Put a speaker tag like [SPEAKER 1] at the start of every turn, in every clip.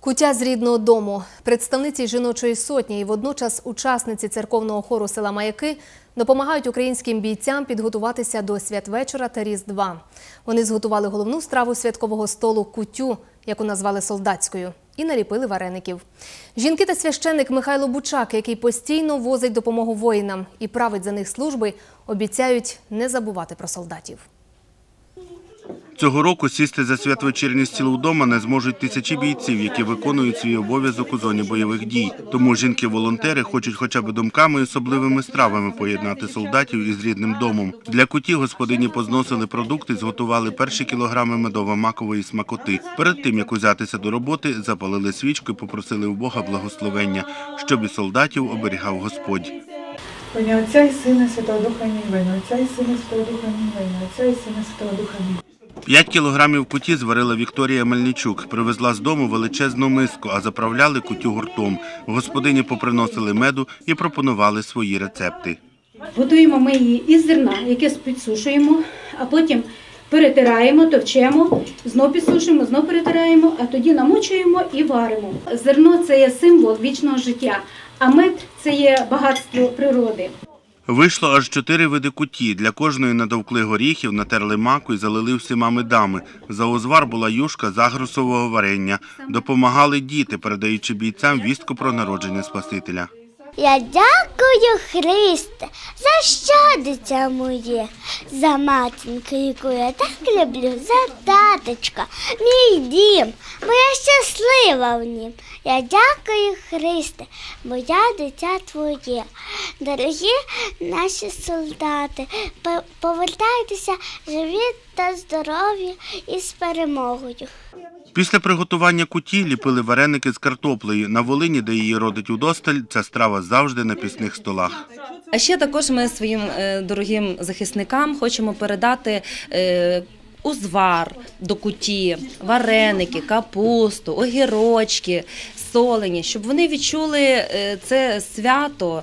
[SPEAKER 1] Кутя з рідного дому, представниці жіночої сотні і водночас учасниці церковного хору села Маяки допомагають українським бійцям підготуватися до святвечора та Різдва. Вони зготували головну страву святкового столу кутю, яку назвали солдатською, і наліпили вареників. Жінки та священник Михайло Бучак, який постійно возить допомогу воїнам і править за них служби, обіцяють не забувати про солдатів.
[SPEAKER 2] Цього року сісти за святвечірній стіл вдома не зможуть тисячі бійців, які виконують свій обов'язок у зоні бойових дій. Тому жінки-волонтери хочуть хоча б думками і особливими стравами поєднати солдатів із рідним домом. Для куті господині позносили продукти, зготували перші кілограми медово-макової смакоти. Перед тим як узятися до роботи, запалили свічку і попросили у Бога благословення, щоб і солдатів оберігав Господь.
[SPEAKER 3] Отця і Сина Святого Духа Амінь. Отця і Сина Святого Духа Амінь. Отця і Сина Святого Духа Амінь.
[SPEAKER 2] П'ять кілограмів куті зварила Вікторія Мельничук. Привезла з дому величезну миску, а заправляли кутю гуртом. Господині поприносили меду і пропонували свої рецепти.
[SPEAKER 4] Готуємо ми її із зерна, яке підсушуємо, а потім перетираємо, товчемо, знов підсушуємо, знов перетираємо, а тоді намочуємо і варимо. Зерно це є символ вічного життя, а мед це є багатство природи.
[SPEAKER 2] Вийшло аж чотири види куті. Для кожної надовкли горіхів, натерли маку і залили всіма медами. За узвар була юшка загрусового варення. Допомагали діти, передаючи бійцям вістку про народження Спасителя.
[SPEAKER 5] Я дякую Христе, за що дитя моє, за матінку, яку я так люблю, за таточка, мій дім, бо я щаслива в нім. Я дякую Христе, бо я дитя твоє. Дорогі наші солдати, повертайтеся живі та здорові і з перемогою.
[SPEAKER 2] Після приготування куті ліпили вареники з картоплею. На Волині, де її родить удосталь, ця страва завжди на пісних столах.
[SPEAKER 6] А ще також ми своїм е, дорогим захисникам хочемо передати. е, Узвар до куті, вареники, капусту, огірочки, солені, щоб вони відчули е, це свято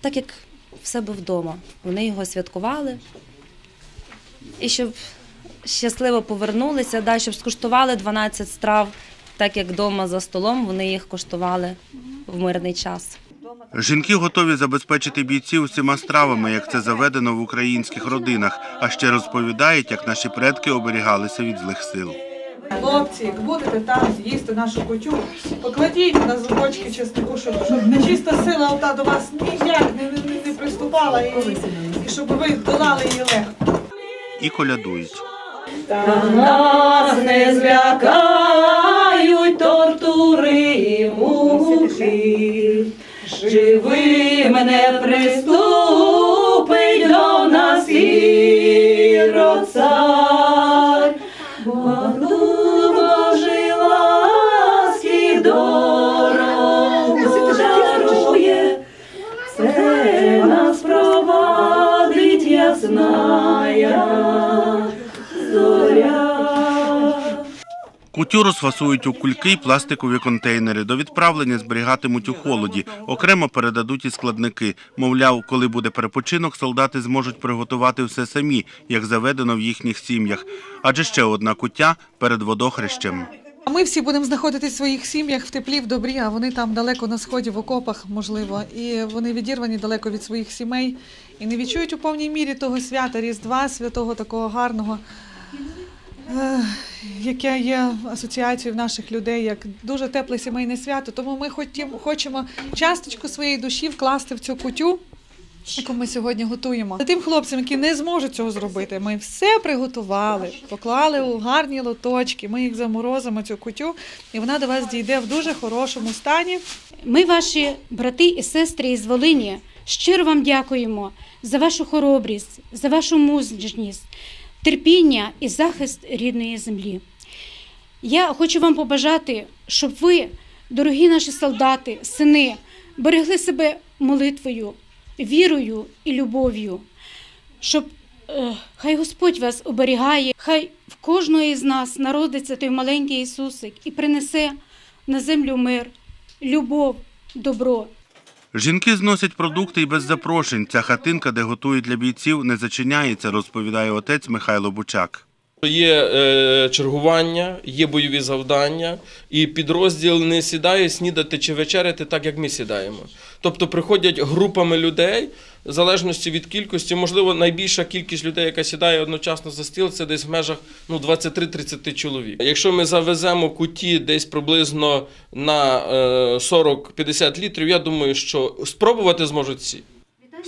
[SPEAKER 6] так, як в себе вдома. Вони його святкували. І щоб щасливо повернулися, да, щоб скуштували 12 страв, так як вдома за столом вони їх коштували в мирний час.
[SPEAKER 2] Жінки готові забезпечити бійців усіма стравами, як це заведено в українських родинах, а ще розповідають, як наші предки оберігалися від злих сил.
[SPEAKER 3] Хлопці, як будете там з'їсти нашу кутю, покладіть на зубочки чеснику, щоб, щоб нечиста сила ота до вас ніяк не, не, не, не приступала і, і щоб ви долали її легко.
[SPEAKER 2] І колядують.
[SPEAKER 7] Та нас не злякають тортури і муки, живим не приступить до нас і цар. Багну
[SPEAKER 2] Кутю розфасують у кульки й пластикові контейнери. До відправлення зберігатимуть у холоді. Окремо передадуть і складники. Мовляв, коли буде перепочинок, солдати зможуть приготувати все самі, як заведено в їхніх сім'ях. Адже ще одна куття перед водохрещем.
[SPEAKER 3] А ми всі будемо знаходитись в своїх сім'ях в теплі, в добрі, а вони там далеко на сході, в окопах, можливо, і вони відірвані далеко від своїх сімей і не відчують у повній мірі того свята Різдва, святого такого гарного, яке є асоціацією в наших людей, як дуже тепле сімейне свято. Тому ми хотім, хочемо часточку своєї душі вкласти в цю кутю. Яку ми сьогодні готуємо. Тим хлопцям, які не зможуть цього зробити, ми все приготували, поклали у гарні лоточки. Ми їх заморозимо цю кутю, і вона до вас дійде в дуже хорошому стані.
[SPEAKER 4] Ми, ваші брати і сестри із Волині, щиро вам дякуємо за вашу хоробрість, за вашу мужність, терпіння і захист рідної землі. Я хочу вам побажати, щоб ви, дорогі наші солдати, сини, берегли себе молитвою, вірою і любов'ю, щоб е, хай Господь вас оберігає, хай в кожного із нас народиться той маленький Ісусик і принесе на землю мир, любов, добро.
[SPEAKER 2] Жінки зносять продукти і без запрошень. Ця хатинка, де готують для бійців, не зачиняється, розповідає отець Михайло Бучак.
[SPEAKER 8] Є е, чергування, є бойові завдання, і підрозділ не сідає снідати чи вечеряти так, як ми сідаємо. Тобто приходять групами людей, в залежності від кількості, можливо, найбільша кількість людей, яка сідає одночасно за стіл, це десь в межах ну, 23-30 чоловік. Якщо ми завеземо куті десь приблизно на е, 40-50 літрів, я думаю, що спробувати зможуть всі.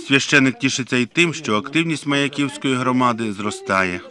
[SPEAKER 2] Священик тішиться й тим, що активність маяківської громади зростає.